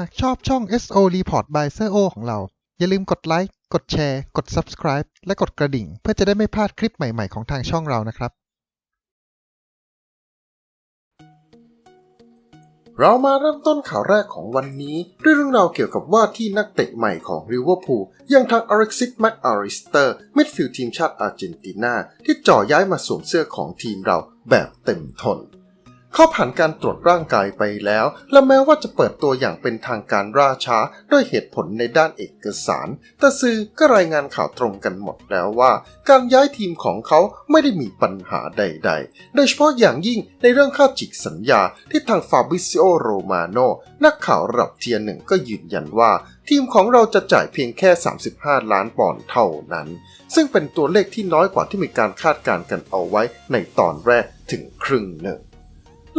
หากชอบช่อง SO Report by s โ o ของเรา อย่าลืมกดไลค์ กดแชร์ กด Subscribe และกดกระดิ่ง เพื่อจะได้ไม่พลาดคลิปใหม่ ๆ ของทางช่องเรานะครับ เรามาเริ่มต้นข่าวแรกของวันนี้ด้วยเรื่องราวเกี่ยวกับว่าที่นักเตะใหม่ของริเวอร์พูลย่างทางอเล็กซิสแม็กอาริสเตอร์มิดฟิลด์ทีมชาติอาร์เจนตินาที่จ่อย้ายมาสวมเสื้อของทีมเราแบบเต็มทน เขาผ่านการตรวจร่างกายไปแล้ว และแม้ว่าจะเปิดตัวอย่างเป็นทางการราช้าด้วยเหตุผลในด้านเอกสาร แต่สื่อก็รายงานข่าวตรงกันหมดแล้วว่า การย้ายทีมของเขาไม่ได้มีปัญหาใด ๆ โดยเฉพาะอย่างยิ่งในเรื่องค่าจิกสัญญาที่ทางฟาบิซิโอโรมาโนนักข่าวระดับเทียร์หนึ่งก็ยืนยันว่าทีมของเราจะจ่ายเพียงแค่ 35 ล้านปอนด์เท่านั้น ซึ่งเป็นตัวเลขที่น้อยกว่าที่มีการคาดการณ์กันเอาไว้ในตอนแรกถึงครึ่งหนึ่ง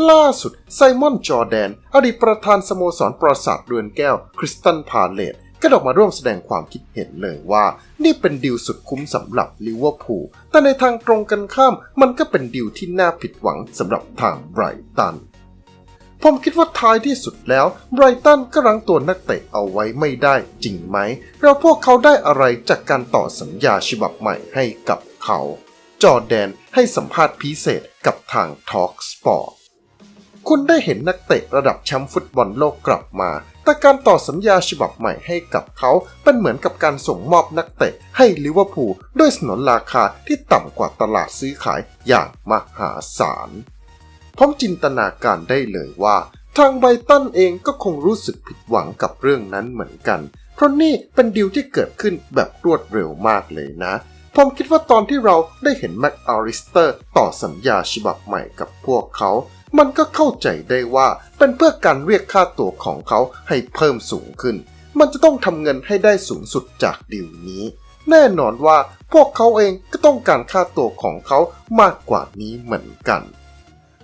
ล่าสุด ไซมอนจอร์แดน อดีตประธานสโมสรปราสาทเรือนแก้ว คริสตันพาเลตก็ออกมาร่วมแสดงความคิดเห็นเลยว่า นี่เป็นดีลสุดคุ้มสำหรับลิเวอร์พูลแต่ในทางตรงกันข้าม มันก็เป็นดีลที่น่าผิดหวังสำหรับทางไบรตันผมคิดว่าท้ายที่สุดแล้วไบรตันก็รังตัวนักเตะเอาไว้ไม่ได้จริงไหมแล้วพวกเขาได้อะไรจากการต่อสัญญาฉบับใหม่ให้กับเขา จอแดนให้สัมภาษณ์พิเศษกับทาง Talk Sport คุณได้เห็นนักเตะระดับแชมป์ฟุตบอลโลกกลับมา แต่การต่อสัญญาฉบับใหม่ให้กับเขาเป็นเหมือนกับการส่งมอบนักเตะให้ลิเวอร์พูลด้วยสนนราคาที่ต่ำกว่าตลาดซื้อขายอย่างมหาศาลผมจินตนาการได้เลยว่า ทางไบตันเองก็คงรู้สึกผิดหวังกับเรื่องนั้นเหมือนกัน เพราะนี่เป็นดีลที่เกิดขึ้นแบบรวดเร็วมากเลยนะผมคิดว่าตอนที่เราได้เห็นแม็กอาริสเตอร์ต่อสัญญาฉบับใหม่กับพวกเขา มันก็เข้าใจได้ว่าเป็นเพื่อการเรียกค่าตัวของเขาให้เพิ่มสูงขึ้น มันจะต้องทำเงินให้ได้สูงสุดจากดีลนี้ แน่นอนว่าพวกเขาเองก็ต้องการค่าตัวของเขามากกว่านี้เหมือนกัน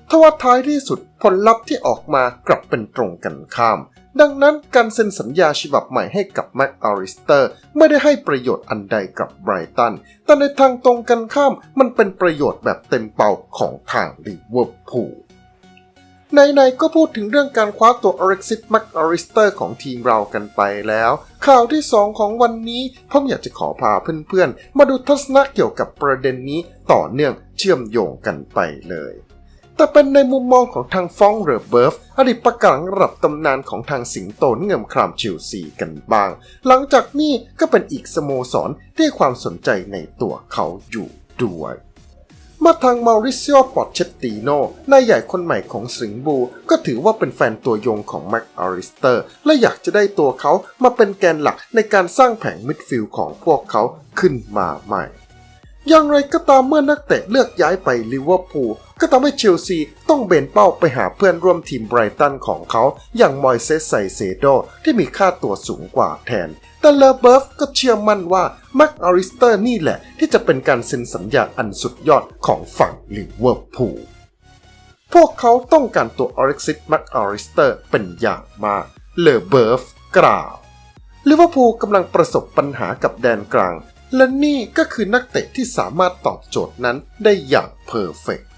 ทว่าท้ายที่สุดผลลัพธ์ที่ออกมากลับเป็นตรงกันข้าม ดังนั้นการเซ็นสัญญาฉบับใหม่ให้กับแม็กอาริสเตอร์ไม่ได้ให้ประโยชน์อันใดกับไบรตัน แต่ในทางตรงกันข้ามมันเป็นประโยชน์แบบเต็มเป่าของทางลิเวอร์พูล ในๆก็พูดถึงเรื่องการคว้าตัวอเล็กซิสแม็กอาริสเตอร์ของทีมเรากันไปแล้ว ข่าวที่ 2 ของวันนี้ผมอยากจะขอพาเพื่อนๆ มาดูทัศนะเกี่ยวกับประเด็นนี้ต่อเนื่องเชื่อมโยงกันไปเลย แต่เป็นในมุมมองของทางฟองเรเบิร์ฟอดีตประกาศระดับตำนานของทางสิงโตเงิมครามชิลซีกันบ้าง หลังจากนี้ก็เป็นอีกสโมสรที่ความสนใจในตัวเขาอยู่ด้วย เมื่อทางมาริซิโอปอตเชตติโนนายใหญ่คนใหม่ของสิงบู ก็ถือว่าเป็นแฟนตัวยงของแม็กอาริสเตอร์ และอยากจะได้ตัวเขามาเป็นแกนหลักในการสร้างแผงมิดฟิลด์ของพวกเขาขึ้นมาใหม่ อย่างไรก็ตามเมื่อนักเตะเลือกย้ายไปลิเวอร์พูลก็ทำให้เชลซีต้องเบนเป้าไปหาเพื่อนร่วมทีมไบรตันของเขา อย่างมอยเซสไซเซโดที่มีค่าตัวสูงกว่าแทน แต่เลอเบิร์ฟก็เชื่อมั่นว่าแม็กอาริสเตอร์นี่แหละ ที่จะเป็นการเซ็นสัญญาอันสุดยอดของฝั่งลิเวอร์พูลพวกเขาต้องการตัวอเล็กซิสแม็กอาริสเตอร์เป็นอย่างมากเลอเบิร์ฟกล่าวลิเวอร์พูลกำลังประสบปัญหากับแดนกลาง และนี่ก็คือนักเตะที่สามารถตอบโจทย์นั้นได้อย่างเพอร์เฟกต์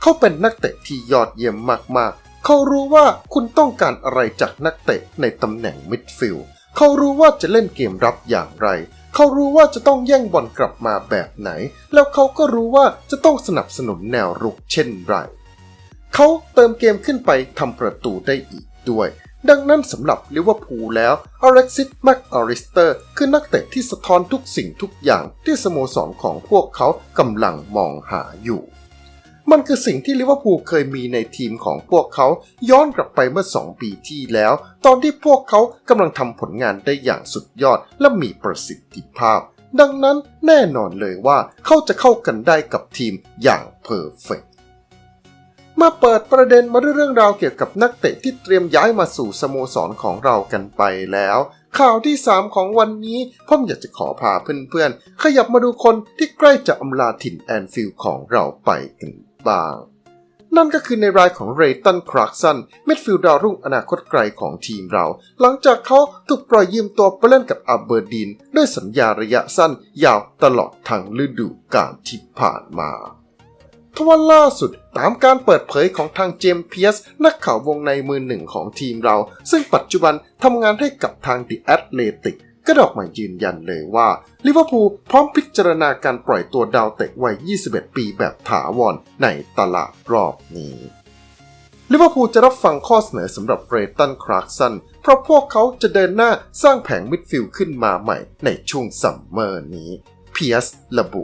เขาเป็นนักเตะที่ยอดเยี่ยมมากๆ เขารู้ว่าคุณต้องการอะไรจากนักเตะในตำแหน่งมิดฟิลด์ เขารู้ว่าจะเล่นเกมรับอย่างไร เขารู้ว่าจะต้องแย่งบอลกลับมาแบบไหน แล้วเขาก็รู้ว่าจะต้องสนับสนุนแนวรุกเช่นไร เขาเติมเกมขึ้นไปทำประตูได้อีกด้วย ดังนั้นสำหรับลิเวอร์พูลแล้วอเล็กซิสแม็กอาริสเตอร์ คือนักเตะที่สะท้อนทุกสิ่งทุกอย่างที่สโมสรของพวกเขากำลังมองหาอยู่ มันคือสิ่งที่ลิเวอร์พูลเคยมีในทีมของพวกเขาย้อนกลับไปเมื่อ 2 ปีที่แล้ว ตอนที่พวกเขากำลังทำผลงานได้อย่างสุดยอดและมีประสิทธิภาพ ดังนั้นแน่นอนเลยว่าเขาจะเข้ากันได้กับทีมอย่างเพอร์เฟก มาเปิดประเด็นมาด้วยเรื่องราวเกี่ยวกับนักเตะที่เตรียมย้ายมาสู่สโมสรของเรากันไปแล้ว ข่าวที่ 3 ของวันนี้ผมอยากจะขอพาเพื่อนๆ ขยับมาดูคนที่ใกล้จะอำลาถิ่นแอนฟิลด์ของเราไปกันบ้าง นั่นก็คือในรายของเรตันคราร์กสันมิดฟิลด์ดาวรุ่งอนาคตไกลของทีมเรา หลังจากเขาถูกปล่อยยืมตัวไปเล่นกับอาเบอร์ดีนด้วยสัญญาระยะสั้นยาวตลอดทั้งฤดูกาลที่ผ่านมา ทว่าล่าสุดตามการเปิดเผยของทางเจมส์เพียสนักข่าววงในมือหนึ่งของทีมเรา ซึ่งปัจจุบันทำงานให้กับทาง The Athletic ก็ได้ออกมายืนยันเลยว่าลิเวอร์พูลพร้อมพิจารณาการปล่อยตัวดาวเตะวัย 21 ปีแบบถาวรในตลาดรอบนี้ลิเวอร์พูลจะรับฟังข้อเสนอสำหรับเบรตันคลาร์กสันเพราะพวกเขาจะเดินหน้าสร้างแผงมิดฟิลด์ขึ้นมาใหม่ในช่วงซัมเมอร์นี้เพียสระบุ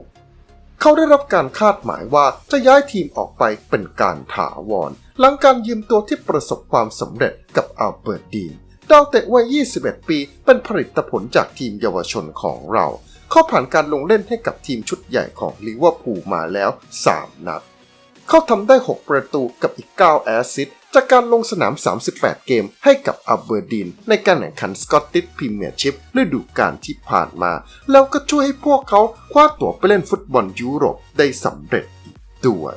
เขาได้รับการคาดหมายว่าจะย้ายทีมออกไปเป็นการถาวร หลังการยืมตัวที่ประสบความสำเร็จกับอัลเบิร์ตดีนดาวเตะวัย 21 ปี เป็นผลิตผลจากทีมเยาวชนของเรา เขาผ่านการลงเล่นให้กับทีมชุดใหญ่ของลิเวอร์พูลมาแล้ว 3 นัด เขาทำได้ 6 ประตูกับอีก 9 แอสซิสต์จากการลงสนาม 38 เกมให้กับอับเบอร์ดีนในการแข่งขันสกอตติชพรีเมียร์ชิพฤดูกาลที่ผ่านมา แล้วก็ช่วยให้พวกเขาคว้าตั๋วไปเล่นฟุตบอลยุโรปได้สำเร็จอีกด้วย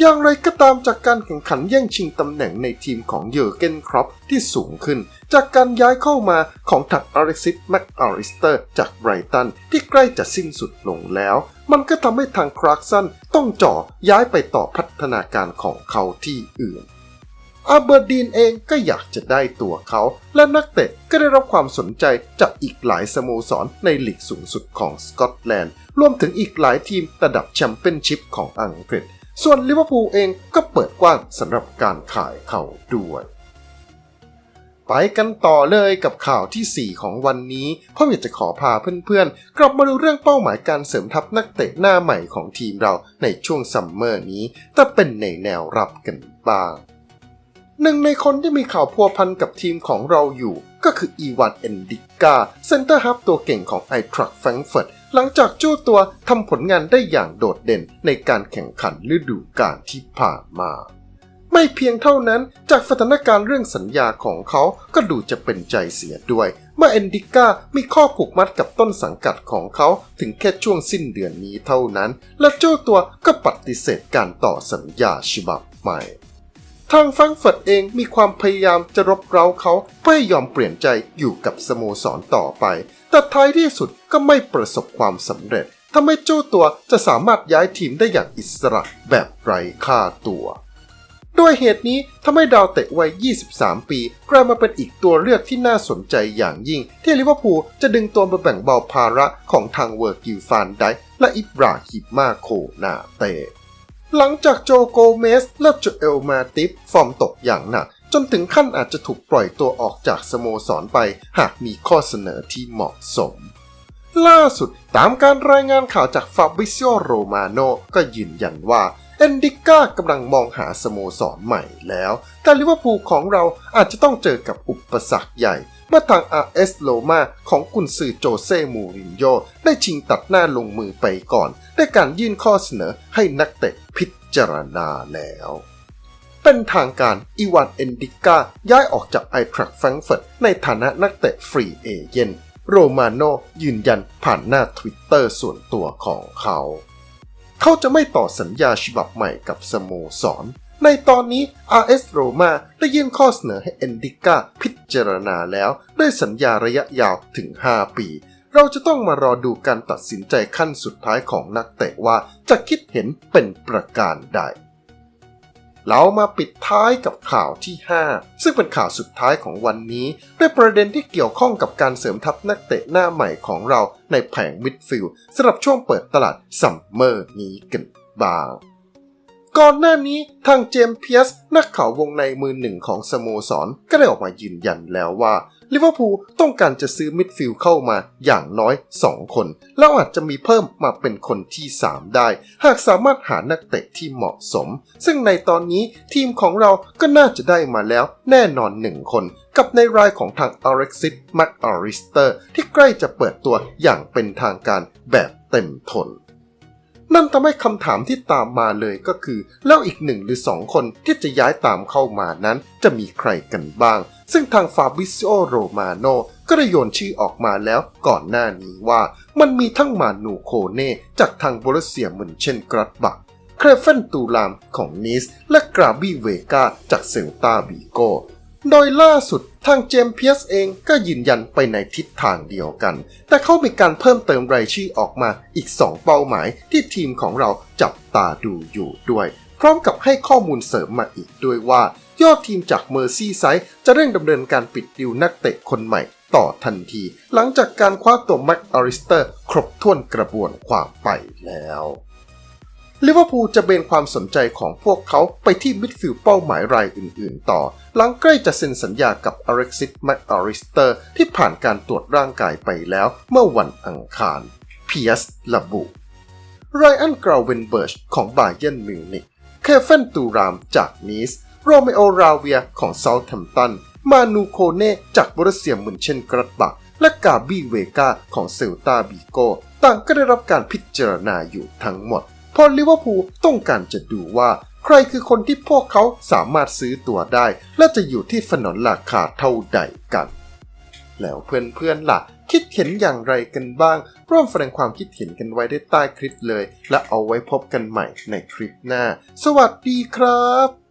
อย่างไรก็ตามจากการแข่งขันแย่งชิงตำแหน่งในทีมของเยอร์เกนครอปที่สูงขึ้น จากการย้ายเข้ามาของถักอาริซิสแม็กอาริสเตอร์จากไบรตันที่ใกล้จะสิ้นสุดลงแล้ว มันก็ทำให้ทางคลาร์กสันต้องจ่อย้ายไปต่อพัฒนาการของเขาที่อื่นอาเบอร์ดีนเองก็อยากจะได้ตัวเขา และนักเตะก็ได้รับความสนใจจากอีกหลายสโมสรในลีกสูงสุดของสกอตแลนด์ รวมถึงอีกหลายทีมระดับแชมเปี้ยนชิพของอังกฤษ ส่วนลิเวอร์พูลเองก็เปิดกว้างสำหรับการขายเขาด้วย ไปกันต่อเลยกับข่าวที่ 4 ของวันนี้พ่ออยากจะขอพาเพื่อนๆ กลับมาดูเรื่องเป้าหมายการเสริมทัพนักเตะหน้าใหม่ของทีมเราในช่วงซัมเมอร์นี้ แต่เป็นในแนวรับกันบ้างหนึ่งในคนที่มีข่าวพัวพันกับทีมของเราอยู่ ก็คืออีวานเอนดิกาเซนเตอร์ฮับตัวเก่งของไอทรัคแฟรงเฟิร์ต หลังจากจู้ตัวทำผลงานได้อย่างโดดเด่นในการแข่งขันฤดูกาลที่ผ่านมา ไม่เพียงเท่านั้นจากสถานการณ์เรื่องสัญญาของเขาก็ดูจะเป็นใจเสียด้วย เมื่อเอนดิก้ามีข้อผูกมัดกับต้นสังกัดของเขาถึงแค่ช่วงสิ้นเดือนนี้เท่านั้น และเจ้าตัวก็ปฏิเสธการต่อสัญญาฉบับใหม่ทางฟรงเฟิร์ตเองมีความพยายามจะรบเร้าเขาเพื่อยอมเปลี่ยนใจอยู่กับสโมสรต่อไป แต่ท้ายที่สุดก็ไม่ประสบความสำเร็จทำให้เจ้าตัวจะสามารถย้ายทีมได้อย่างอิสระแบบไร้ค่าตัวด้วยเหตุนี้ทำให้ดาวเตะวัย 23 ปีกลายมาเป็นอีกตัวเลือกที่น่าสนใจอย่างยิ่ง ที่ลิเวอร์พูลจะดึงตัวมาแบ่งเบาภาระของทางเวอร์กิลฟานไดค์และอิบราฮิมาโคนาเต หลังจากโจโกเมสและโจเอลมาติฟฟอร์มตกอย่างหนัก จนถึงขั้นอาจจะถูกปล่อยตัวออกจากสโมสรไป หากมีข้อเสนอที่เหมาะสม ล่าสุดตามการรายงานข่าวจากฟาบริซิโอโรมาโนก็ยืนยันว่าเอนดิก้ากำลังมองหาสโมสรใหม่แล้ว แต่ลิเวอร์พูลของเราอาจจะต้องเจอกับอุปสรรคใหญ่เมื่อทาง RS โลมาของกุนซือโจเซ่มูรินโญ่ได้ชิงตัดหน้าลงมือไปก่อน ด้วยการยื่นข้อเสนอให้นักเตะพิจารณาแล้ว เป็นทางการอีวานเอนดิก้าย้ายออกจากไอทรัคแฟรงเฟิร์ตในฐานะนักเตะฟรีเอเจนต์โรมาโนยืนยันผ่านหน้าทวิตเตอร์ส่วนตัวของเขา เขาจะไม่ต่อสัญญาฉบับใหม่กับสโมสร ในตอนนี้ RS Roma ได้ยื่นข้อเสนอให้เอนดิก้าพิจารณาแล้วด้วยสัญญาระยะยาวถึง 5 ปี เราจะต้องมารอดูการตัดสินใจขั้นสุดท้ายของนักเตะว่าจะคิดเห็นเป็นประการใด เรามาปิดท้ายกับข่าวที่ 5 ซึ่งเป็นข่าวสุดท้ายของวันนี้ ด้วยประเด็นที่เกี่ยวข้องกับการเสริมทัพนักเตะหน้าใหม่ของเราในแผงมิดฟิลด์สำหรับช่วงเปิดตลาดซัมเมอร์นี้กันบ้างก่อนหน้านี้ทางเจมส์เพียส นักข่าววงในมือหนึ่งของสโมสร ก็ได้ออกมายืนยันแล้วว่า ลิเวอร์พูลต้องการจะซื้อมิดฟิลด์เข้ามาอย่างน้อย 2 คน แล้วอาจจะมีเพิ่มมาเป็นคนที่ 3 ได้ หากสามารถหานักเตะที่เหมาะสม ซึ่งในตอนนี้ทีมของเราก็น่าจะได้มาแล้วแน่นอน 1 คน กับในรายของทางอ r ร็กซิสแม็กอาริสเตอร์ที่ใกล้จะเปิดตัวอย่างเป็นทางการแบบเต็มทน นั่นทำให้คำถามที่ตามมาเลยก็คือ แล้วอีกหนึ่งหรือสองคนที่จะย้ายตามเข้ามานั้น จะมีใครกันบ้าง ซึ่งทางฟาบิซิโอโรมาโนก็ได้โยนชื่อออกมาแล้วก่อนหน้านี้ว่า มันมีทั้งมานูโคเน่จากทางโบรเซียเหมือนเช่นกรัตบัก เครเฟนตูลามของนิส และกราบีเวกาจากเซลตาบีโก โดยล่าสุดทางเจมส์เพียสเองก็ยืนยันไปในทิศทางเดียวกัน แต่เขามีการเพิ่มเติมรายชื่อออกมาอีก 2 เป้าหมายที่ทีมของเราจับตาดูอยู่ด้วย พร้อมกับให้ข้อมูลเสริมมาอีกด้วยว่า ยอดทีมจากเมอร์ซี่ไซด์จะเร่งดำเนินการปิดดิวนักเตะคนใหม่ต่อทันที หลังจากการคว้าตัวแม็กอาริสเตอร์ ครบถ้วนกระบวนความไปแล้ว ลิเวอร์พูลจะเบนความสนใจของพวกเขาไปที่มิดฟิลด์เป้าหมายรายอื่นๆ ต่อ หลังใกล้จะเซ็นสัญญากับอเร็กซิสแมคอาริสเตอร์ที่ผ่านการตรวจร่างกายไปแล้วเมื่อวันอังคารเพียสระบุไรอันกราวเวนเบิร์ชของบาเยนมิวนิกเคเฟนตูรามจากนีสโรเมโอราเวียของเซาท์แฮมป์ตัน มานูโคเน่จากบรัสเซียมุนเชนกรัตบัก และกาบี้เวกาของเซลตาบิโกต่างก็ได้รับการพิจารณาอยู่ทั้งหมด พอลิเวอร์พูลต้องการจะดูว่า ใครคือคนที่พวกเขาสามารถซื้อตัวได้ และจะอยู่ที่ถนนราคาเท่าใดกัน แล้วเพื่อนๆล่ะ คิดเห็นอย่างไรกันบ้าง ร่วมแสดงความคิดเห็นกันไว้ได้ใต้คลิปเลย และเอาไว้พบกันใหม่ในคลิปหน้า สวัสดีครับ